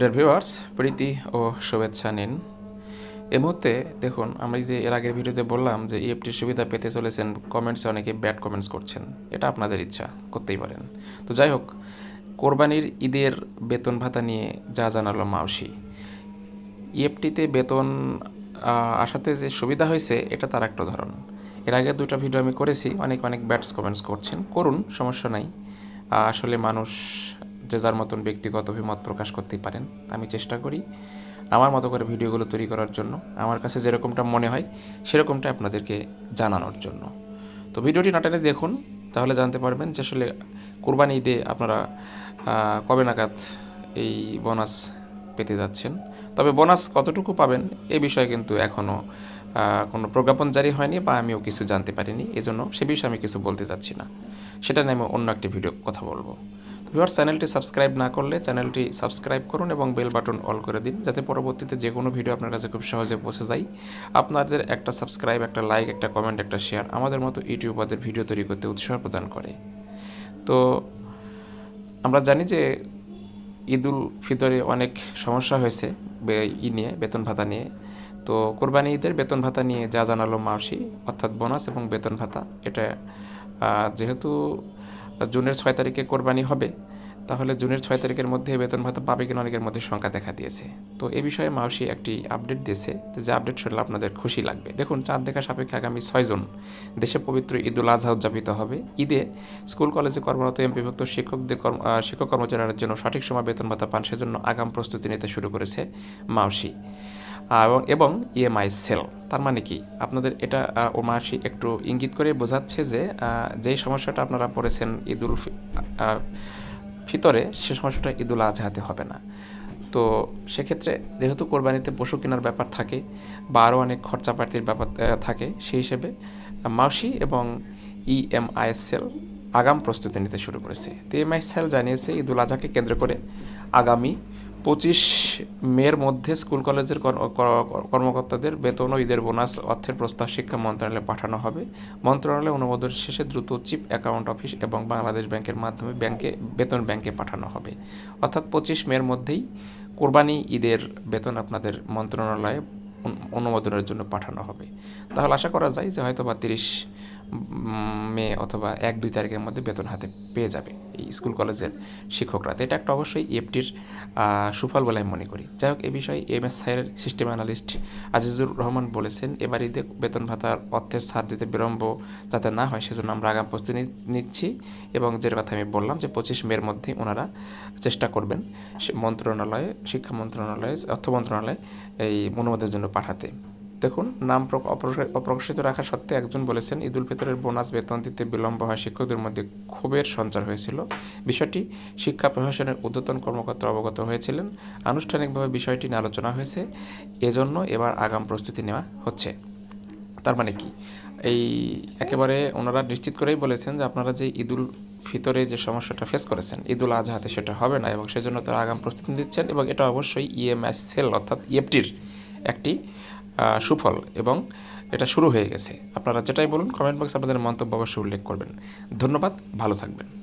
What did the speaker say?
Dear viewers প্রীতি ও শুভেচ্ছা নিন। এ মুহূর্তে দেখুন এই যে এর আগের ভিডিওতে বললাম যে ইএফটির সুবিধা পেতে চলেছেন কমেন্টসে অনেকে ব্যাড কমেন্টস করছেন। এটা আপনাদের ইচ্ছা, করতেই পারেন। তো যাই হোক, কোরবানির ঈদের বেতন ভাতা নিয়ে যা জানালো মাউসি। ইএফটিতে বেতন আসাতে যে সুবিধা হয়েছে, এটা তার একটা ধরন এর আগে দুটো ভিডিও আমি করেছি, অনেক অনেক ব্যাডস কমেন্টস করছেন। করুন, সমস্যা নাই। আসলে মানুষ যে যার মতন ব্যক্তিগত অভিমত প্রকাশ করতেই পারেন, আমি চেষ্টা করি আমার মতো করে ভিডিওগুলো তৈরি করার জন্য, আমার কাছে যেরকমটা মনে হয় সেরকমটা আপনাদেরকে জানানোর জন্য। তো ভিডিওটি নাটানে দেখুন, তাহলে জানতে পারবেন যে আসলে কোরবানি ঈদে আপনারা কবে নাগাদ এই বোনাস পেতে যাচ্ছেন। তবে বোনাস কতটুকু পাবেন এই বিষয়ে কিন্তু এখনও কোনো প্রজ্ঞাপন জারি হয়নি বা আমিও কিছু জানতে পারিনি, এজন্য সে বিষয়ে আমি কিছু বলতে চাচ্ছি না। সেটা নিয়ে আমি অন্য একটি ভিডিও কথা বলব। ভিউয়ার চ্যানেলটি সাবস্ক্রাইব না করলে চ্যানেলটি সাবস্ক্রাইব করুন এবং বেল বাটন অল করে দিন, যাতে পরবর্তীতে যে কোনো ভিডিও আপনার কাছে খুব সহজে পৌঁছে যায়। আপনাদের একটা সাবস্ক্রাইব একটা লাইক একটা কমেন্ট একটা শেয়ার আমাদের মতো ইউটিউবারদের ভিডিও তৈরি করতে উৎসাহ প্রদান করে। তো আমরা জানি যে ঈদুল ফিতরে অনেক সমস্যা হয়েছে ই নিয়ে, বেতন ভাতা নিয়ে। তো কোরবানি ঈদের বেতন ভাতা নিয়ে যা জানালো মাসি, অর্থাৎ বোনাস এবং বেতন ভাতা, এটা যেহেতু জুনের ছয় তারিখে কোরবানি হবে। তাহলে জুনের ছয় তারিখের মধ্যে বেতন ভাতা পাবে কিনা অনেকের মধ্যে শঙ্কা দেখা দিয়েছে। তো এ বিষয়ে মাউসি একটি আপডেট দিয়েছে যে আপডেট শুনলে আপনাদের খুশি লাগবে। দেখুন, চাঁদ দেখা সাপেক্ষে আগামী ছয়জন দেশে পবিত্র ঈদুল আজহা উদযাপিত হবে। ঈদে স্কুল, কলেজে কর্মরত এমপিভুক্ত শিক্ষকদের কর্ম- শিক্ষক কর্মচারীদের জন্য সঠিক সময় বেতন ভাতা পান সেজন্য আগাম প্রস্তুতি নিতে শুরু করেছে মাউসি। এবং এবং ইএমআই সেল তার মানে কি? আপনাদের এটা ও মাসি একটু ইঙ্গিত করে বোঝাচ্ছে যে যেই সমস্যাটা আপনারা পড়েছেন ঈদুল ফিতরে, সে সমস্যাটা ঈদুল আজহাতে হবে না। তো সেক্ষেত্রে যেহেতু কোরবানিতে পশু কেনার ব্যাপার থাকে বা আরও অনেক খরচাপাতির ব্যাপার থাকে, সেই হিসেবে মাউসি এবং ইএমআইএসএল আগাম প্রস্তুতি নিতে শুরু করেছে। তো ইএমআইএসএল জানিয়েছে ঈদুল আজহাকে কেন্দ্র করে আগামী পঁচিশ মের মধ্যে স্কুল কলেজের কর- কর- কর্মকর্তাদের বেতন ও ঈদের বোনাস অর্থের প্রস্তাব শিক্ষা মন্ত্রণালয়ে পাঠানো হবে। মন্ত্রণালয় অনুমোদন শেষে দ্রুত চিফ অ্যাকাউন্ট অফিস এবং বাংলাদেশ ব্যাংকের মাধ্যমে ব্যাংকে, বেতন ব্যাংকে পাঠানো হবে। অর্থাৎ পঁচিশ মের মধ্যেই কোরবানি ঈদের বেতন আপনাদের মন্ত্রণালয়ে অনুমোদনের জন্য পাঠানো হবে। তাহলে আশা করা যায় যে হয়তো বা তিরিশ মে অথবা এক, দুই তারিখের মধ্যে বেতন হাতে পেয়ে যাবে এই স্কুল কলেজের শিক্ষকরা তো এটা একটা অবশ্যই এফটির সুফল বলে আমি মনে করি। যাই হোক, এ বিষয়ে এম এস সাইয়ের সিস্টেম অ্যানালিস্ট আজিজুর রহমান বলেছেন, এবার ঈদে বেতন ভাতার অর্থের ছাড় দিতে বিলম্ব যাতে না হয়, সেজন্য আমরা আগাম প্রস্তুতি নিচ্ছি এবং যে কথা আমি বললাম যে পঁচিশ মের মধ্যেই ওনারা চেষ্টা করবেন মন্ত্রণালয়ে, শিক্ষা মন্ত্রণালয়ে, অর্থ মন্ত্রণালয়ে এই অনুমোদনের জন্য পাঠাতে। দেখুন, নাম প্রক- অপ্রকাশিত রাখা সত্ত্বে একজন বলেছেন, ঈদুল ফিতরের বোনাস বেতন দিতে বিলম্ব হয় শিক্ষকদের মধ্যে ক্ষোভের সঞ্চার হয়েছিল। বিষয়টি শিক্ষা প্রশাসনের ঊর্ধ্বতন কর্মকর্তা অবগত হয়েছিলেন। আনুষ্ঠানিকভাবে বিষয়টি নিয়ে আলোচনা হয়েছে। এজন্য এবার আগাম প্রস্তুতি নেওয়া হচ্ছে। তার মানে কি? এই একেবারে ওনারা নিশ্চিত করেই বলেছেন যে আপনারা যে ঈদুল ফিতরে যে সমস্যাটা ফেস করেছেন, ঈদুল আজহাতে সেটা হবে না এবং সেজন্য তারা আগাম প্রস্তুতি দিচ্ছেন এবং এটা অবশ্যই ইএমএস সেল অর্থাৎ ইএফটির একটি সুফল এবং এটা শুরু হয়ে গেছে। আপনারা যেটাই বলুন কমেন্ট বক্সে আপনাদের মন্তব্য অবশ্যই উল্লেখ করবেন। ধন্যবাদ, ভালো থাকবেন।